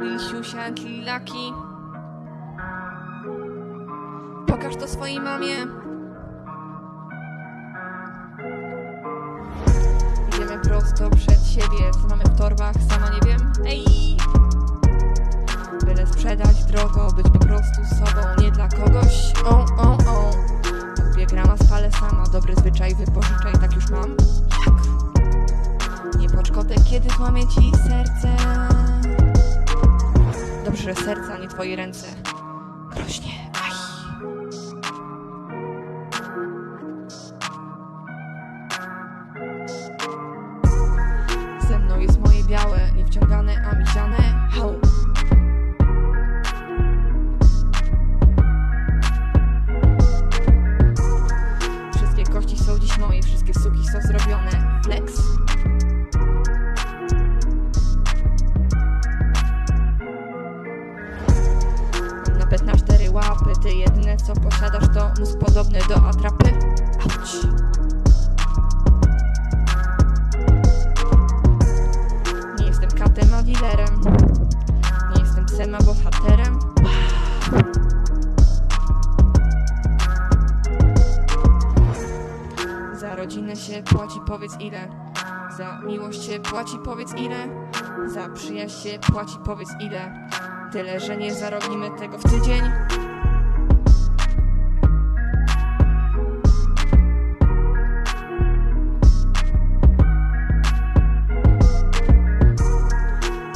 Lisiusia, lilaki. Pokaż to swojej mamie. Idziemy prosto przed siebie. Co mamy w torbach? Sama nie wiem. Ej! Byle sprzedać drogo, być po prostu sobą, nie dla kogoś. O, o, o. Dwie grama spalę sama, dobry zwyczaj wypożyczaj, tak już mam. Kiedy złamie ci serce. Dobrze, że serce, a nie twoje ręce. Groźnie, Mam napęd na cztery łapy, ty jedyne co posiadasz to mózg podobny do atrapy. Auć. Nie jestem katem, a dealerem. Nie jestem psem, a bohaterem. Za rodzinę się płaci powiedz ile. Za miłość się płaci powiedz ile. Za przyjaźń się płaci powiedz ile. Tyle, że nie zarobimy tego w tydzień.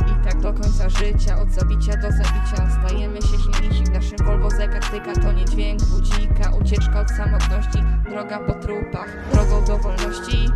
I tak do końca życia, od zabicia do zabicia Stajemy się silniejsi w naszym Volvo zegar tyka To nie dźwięk budzika, ucieczka od samotności Droga po trupach, drogą do wolności